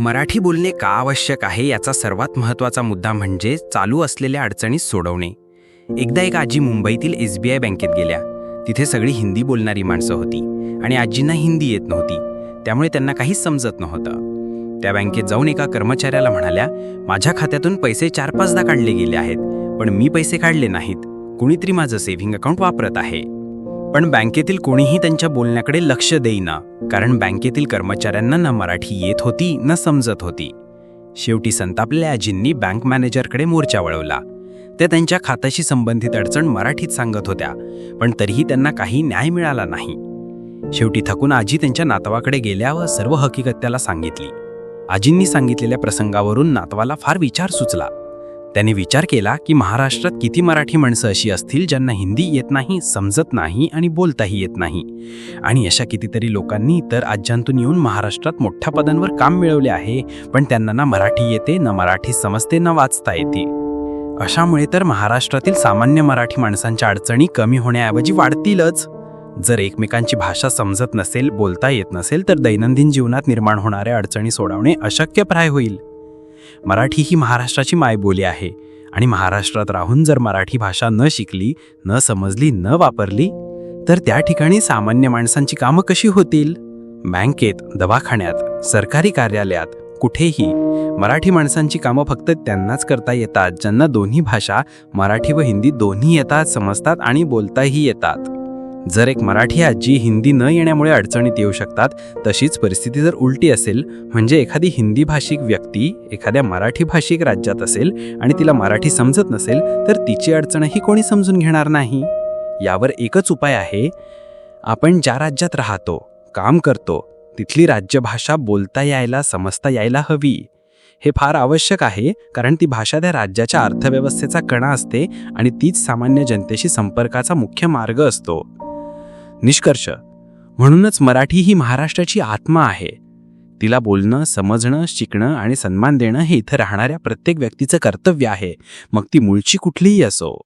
मराठी बोलणे का आवश्यक आहे याचा सर्वात महत्त्वाचा मुद्दा म्हणजे चालू असलेल्या अडचणी सोडवणे. एकदा एक आजी मुंबईतील एस बी आय बँकेत गेल्या. तिथे सगळी हिंदी बोलणारी माणसं होती आणि आजींना हिंदी येत नव्हती. त्यामुळे त्यांना काहीच समजत नव्हतं. त्या बँकेत जाऊन एका कर्मचाऱ्याला म्हणाल्या माझ्या खात्यातून पैसे चार पाचदा काढले गेले आहेत पण मी पैसे काढले नाहीत. कुणीतरी माझं सेव्हिंग अकाउंट वापरत आहे. पण बँकेतील कोणीही त्यांच्या बोलण्याकडे लक्ष देईना कारण बँकेतील कर्मचाऱ्यांना न मराठी येत होती न समजत होती. शेवटी संतापलेल्या आजींनी बँक मॅनेजरकडे मोर्चा वळवला. त्या त्यांच्या खात्याशी संबंधित अडचण मराठीत सांगत होत्या पण तरीही त्यांना काही न्याय मिळाला नाही. शेवटी थकून आजी त्यांच्या नातवाकडे गेल्या व सर्व हकीकत त्याला सांगितली. आजींनी सांगितलेल्या प्रसंगावरून नातवाला फार विचार सुचला. त्याने विचार केला की महाराष्ट्रात किती मराठी माणसं अशी असतील ज्यांना हिंदी येत नाही समजत नाही आणि बोलताही येत नाही. आणि अशा कितीतरी लोकांनी तर आज्यांतून येऊन महाराष्ट्रात मोठ्या पदांवर काम मिळवले आहे पण त्यांना ना मराठी येते ना मराठी समजते ना वाचता येते. अशामुळे तर महाराष्ट्रातील सामान्य मराठी माणसांच्या अडचणी कमी होण्याऐवजी वाढतीलच. जर एकमेकांची भाषा समजत नसेल बोलता येत नसेल तर दैनंदिन जीवनात निर्माण होणाऱ्या अडचणी सोडवणे अशक्यप्राय होईल. मराठी ही महाराष्ट्राची मायबोली आहे. आणि महाराष्ट्रात राहून जर मराठी भाषा न शिकली न समजली न वापरली तर त्या ठिकाणी सामान्य माणसांची कामं कशी होतील? बँकेत दवाखान्यात सरकारी कार्यालयात कुठेही. मराठी माणसांची कामं फक्त त्यांनाच करता येतात ज्यांना दोन्ही भाषा मराठी व हिंदी दोन्ही येतात समजतात आणि बोलताही येतात. जर एक मराठी आजी हिंदी न येण्यामुळे अडचणीत येऊ शकतात तशीच परिस्थिती जर उलटी असेल म्हणजे एखादी हिंदी भाषिक व्यक्ती एखाद्या मराठी भाषिक राज्यात असेल आणि तिला मराठी समजत नसेल तर तिची अडचणही कोणी समजून घेणार नाही. यावर एकच उपाय आहे आपण ज्या राज्यात राहतो काम करतो तिथली राज्यभाषा बोलता यायला समजता यायला हवी. हे फार आवश्यक आहे कारण ती भाषा त्या राज्याच्या अर्थव्यवस्थेचा कणा असते आणि तीच सामान्य जनतेशी संपर्काचा मुख्य मार्ग असतो. निष्कर्ष. म्हणूनच मराठी ही महाराष्ट्राची आत्मा आहे. तिला बोलणं समजणं शिकणं आणि सन्मान देणं हे इथं राहणाऱ्या प्रत्येक व्यक्तीचं कर्तव्य आहे. मग ती मूळची कुठलीही असो.